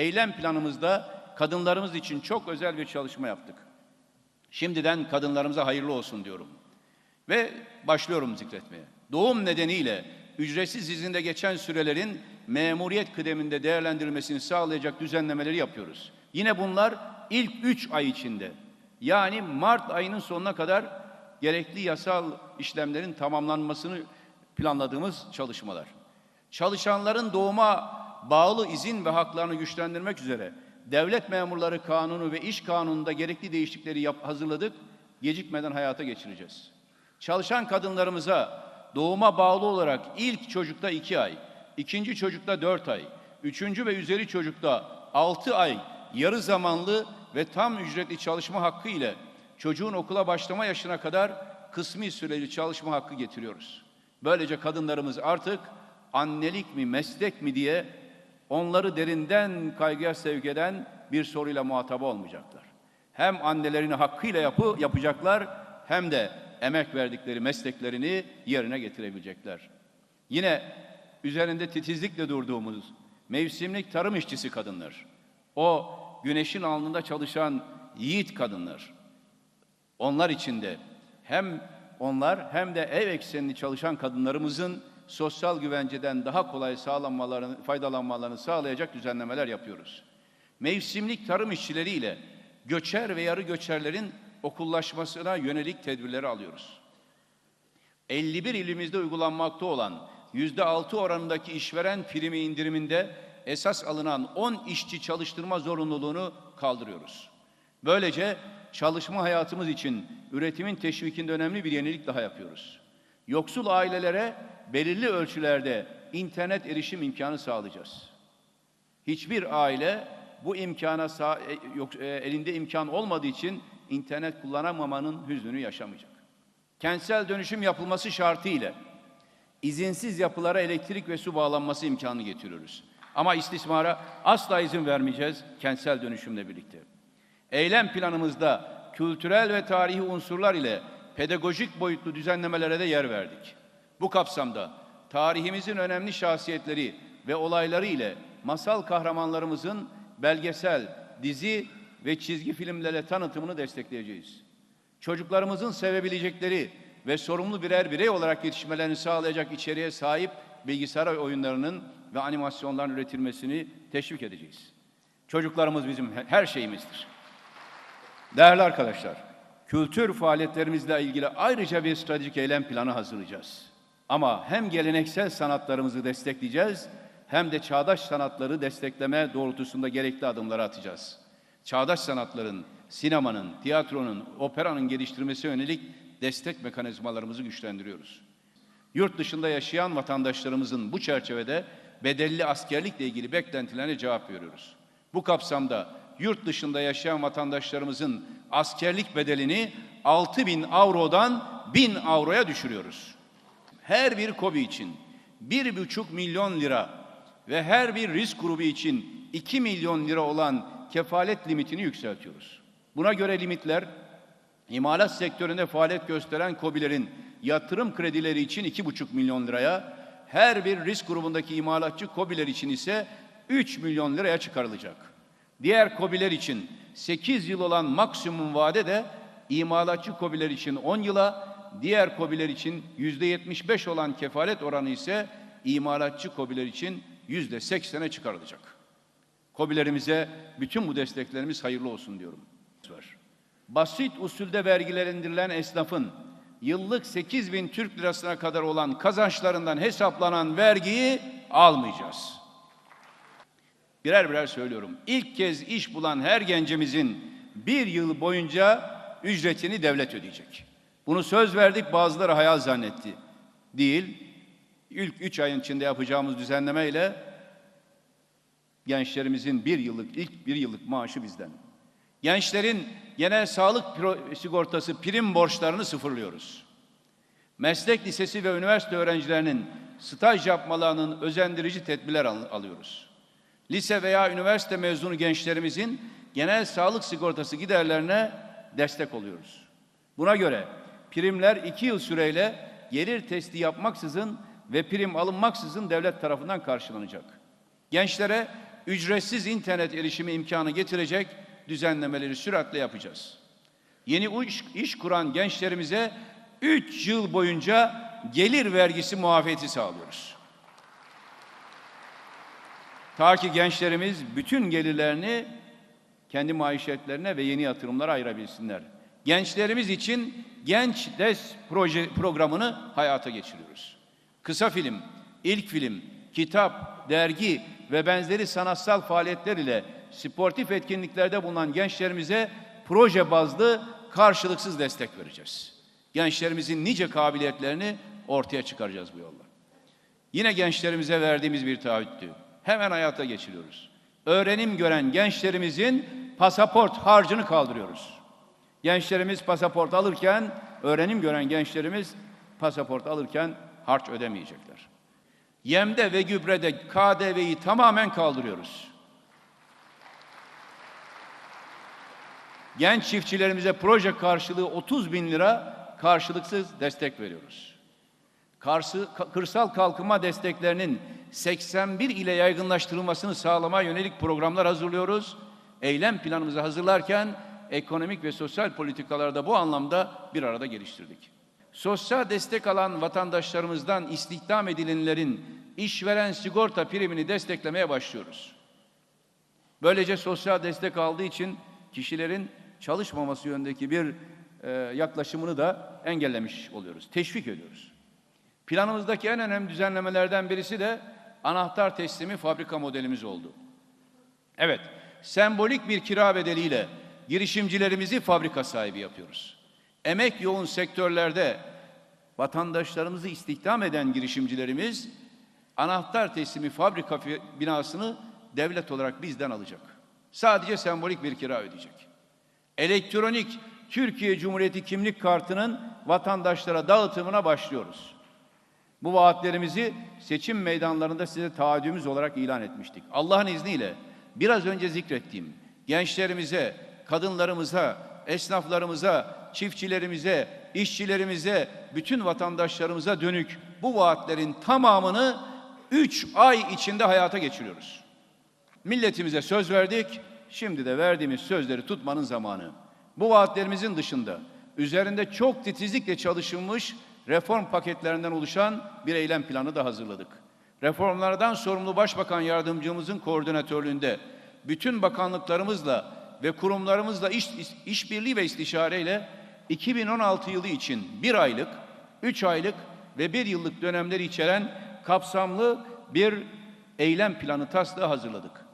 eylem planımızda kadınlarımız için çok özel bir çalışma yaptık. Şimdiden kadınlarımıza hayırlı olsun diyorum. Ve başlıyorum zikretmeye. Doğum nedeniyle ücretsiz izinde geçen sürelerin memuriyet kıdeminde değerlendirilmesini sağlayacak düzenlemeleri yapıyoruz. Yine bunlar ilk üç ay içinde yani Mart ayının sonuna kadar gerekli yasal işlemlerin tamamlanmasını planladığımız çalışmalar. Çalışanların doğuma bağlı izin ve haklarını güçlendirmek üzere devlet memurları kanunu ve iş kanununda gerekli değişiklikleri yap, hazırladık, gecikmeden hayata geçireceğiz. Çalışan kadınlarımıza doğuma bağlı olarak ilk çocukta iki ay, ikinci çocukta dört ay, üçüncü ve üzeri çocukta altı ay yarı zamanlı ve tam ücretli çalışma hakkı ile çocuğun okula başlama yaşına kadar kısmi süreli çalışma hakkı getiriyoruz. Böylece kadınlarımız artık annelik mi meslek mi diye onları derinden kaygıya sevk eden bir soruyla muhatap olmayacaklar. Hem annelerini hakkıyla yapı, yapacaklar hem de emek verdikleri mesleklerini yerine getirebilecekler. Yine üzerinde titizlikle durduğumuz mevsimlik tarım işçisi kadınlar, o güneşin alnında çalışan yiğit kadınlar, onlar için de hem onlar hem de ev eksenli çalışan kadınlarımızın sosyal güvenceden daha kolay sağlanmalarını, faydalanmalarını sağlayacak düzenlemeler yapıyoruz. Mevsimlik tarım işçileriyle göçer ve yarı göçerlerin okullaşmasına yönelik tedbirleri alıyoruz. 51 ilimizde uygulanmakta olan yüzde altı oranındaki işveren primi indiriminde esas alınan 10 işçi çalıştırma zorunluluğunu kaldırıyoruz. Böylece çalışma hayatımız için üretimin teşvikinde önemli bir yenilik daha yapıyoruz. Yoksul ailelere belirli ölçülerde internet erişim imkanı sağlayacağız. Hiçbir aile bu imkana e, e, elinde imkan olmadığı için internet kullanamamanın hüznünü yaşamayacak. Kentsel dönüşüm yapılması şartıyla izinsiz yapılara elektrik ve su bağlanması imkanı getiriyoruz. Ama istismara asla izin vermeyeceğiz kentsel dönüşümle birlikte. Eylem planımızda kültürel ve tarihi unsurlar ile pedagojik boyutlu düzenlemelere de yer verdik. Bu kapsamda tarihimizin önemli şahsiyetleri ve olayları ile masal kahramanlarımızın belgesel, dizi ve çizgi filmlerle tanıtımını destekleyeceğiz. Çocuklarımızın sevebilecekleri ve sorumlu birer birey olarak yetişmelerini sağlayacak içeriğe sahip bilgisayar oyunlarının ve animasyonların üretilmesini teşvik edeceğiz. Çocuklarımız bizim her şeyimizdir. Değerli arkadaşlar, kültür faaliyetlerimizle ilgili ayrıca bir stratejik eylem planı hazırlayacağız. Ama hem geleneksel sanatlarımızı destekleyeceğiz hem de çağdaş sanatları destekleme doğrultusunda gerekli adımları atacağız. Çağdaş sanatların, sinemanın, tiyatronun, operanın geliştirmesi yönelik destek mekanizmalarımızı güçlendiriyoruz. Yurt dışında yaşayan vatandaşlarımızın bu çerçevede bedelli askerlikle ilgili beklentilerine cevap veriyoruz. Bu kapsamda yurt dışında yaşayan vatandaşlarımızın askerlik bedelini 6 bin avrodan 1000 avroya düşürüyoruz. Her bir kobi için 1,5 milyon lira ve her bir risk grubu için 2 milyon lira olan kefalet limitini yükseltiyoruz. Buna göre limitler imalat sektöründe faaliyet gösteren kobilerin yatırım kredileri için 2,5 milyon liraya, her bir risk grubundaki imalatçı kobiler için ise 3 milyon liraya çıkarılacak. Diğer kobiler için 8 yıl olan maksimum vade de imalatçı kobiler için 10 yıla, diğer kobiler için %75 olan kefalet oranı ise imalatçı kobiler için %80'e çıkarılacak. Kobilerimize bütün bu desteklerimiz hayırlı olsun diyorum. Basit usulde vergilendirilen esnafın yıllık 8 bin Türk lirasına kadar olan kazançlarından hesaplanan vergiyi almayacağız. Birer birer söylüyorum. İlk kez iş bulan her gencimizin bir yıl boyunca ücretini devlet ödeyecek. Bunu söz verdik bazıları hayal zannetti. Değil. İlk üç ayın içinde yapacağımız düzenlemeyle gençlerimizin bir yıllık ilk bir yıllık maaşı bizden. Gençlerin genel sağlık sigortası prim borçlarını sıfırlıyoruz. Meslek lisesi ve üniversite öğrencilerinin staj yapmalarının özendirici tedbirler al alıyoruz. Lise veya üniversite mezunu gençlerimizin genel sağlık sigortası giderlerine destek oluyoruz. Buna göre primler iki yıl süreyle gelir testi yapmaksızın ve prim alınmaksızın devlet tarafından karşılanacak. Gençlere ücretsiz internet erişimi imkanı getirecek düzenlemeleri süratle yapacağız. Yeni iş, iş kuran gençlerimize 3 yıl boyunca gelir vergisi muafiyeti sağlıyoruz. Ta ki gençlerimiz bütün gelirlerini kendi maişetlerine ve yeni yatırımlara ayırabilsinler. Gençlerimiz için Genç Des proje programını hayata geçiriyoruz. Kısa film, ilk film, kitap, dergi ve benzeri sanatsal faaliyetler ile sportif etkinliklerde bulunan gençlerimize proje bazlı karşılıksız destek vereceğiz. Gençlerimizin nice kabiliyetlerini ortaya çıkaracağız bu yolla. Yine gençlerimize verdiğimiz bir taahhüttü. Hemen hayata geçiriyoruz. Öğrenim gören gençlerimizin pasaport harcını kaldırıyoruz. Gençlerimiz pasaport alırken, öğrenim gören gençlerimiz pasaport alırken harç ödemeyecekler. Yemde ve gübrede KDV'yi tamamen kaldırıyoruz. Genç çiftçilerimize proje karşılığı 30 bin lira karşılıksız destek veriyoruz. Karşı, kırsal kalkınma desteklerinin 81 ile yaygınlaştırılmasını sağlamaya yönelik programlar hazırlıyoruz. Eylem planımızı hazırlarken ekonomik ve sosyal politikaları da bu anlamda bir arada geliştirdik. Sosyal destek alan vatandaşlarımızdan istihdam edilenlerin işveren sigorta primini desteklemeye başlıyoruz. Böylece sosyal destek aldığı için kişilerin çalışmaması yönündeki bir e, yaklaşımını da engellemiş oluyoruz, teşvik ediyoruz. Planımızdaki en önemli düzenlemelerden birisi de anahtar teslimi fabrika modelimiz oldu. Evet, sembolik bir kira bedeliyle girişimcilerimizi fabrika sahibi yapıyoruz. Emek yoğun sektörlerde vatandaşlarımızı istihdam eden girişimcilerimiz anahtar teslimi fabrika binasını devlet olarak bizden alacak. Sadece sembolik bir kira ödeyecek. Elektronik Türkiye Cumhuriyeti kimlik kartının vatandaşlara dağıtımına başlıyoruz. Bu vaatlerimizi seçim meydanlarında size taahhüdümüz olarak ilan etmiştik. Allah'ın izniyle biraz önce zikrettiğim gençlerimize, kadınlarımıza, esnaflarımıza, çiftçilerimize, işçilerimize, bütün vatandaşlarımıza dönük bu vaatlerin tamamını 3 ay içinde hayata geçiriyoruz. Milletimize söz verdik, şimdi de verdiğimiz sözleri tutmanın zamanı. Bu vaatlerimizin dışında üzerinde çok titizlikle çalışılmış reform paketlerinden oluşan bir eylem planı da hazırladık. Reformlardan sorumlu Başbakan Yardımcımızın koordinatörlüğünde bütün bakanlıklarımızla ve kurumlarımızla iş, işbirliği ve istişareyle 2016 yılı için bir aylık, üç aylık ve bir yıllık dönemleri içeren kapsamlı bir eylem planı taslağı hazırladık.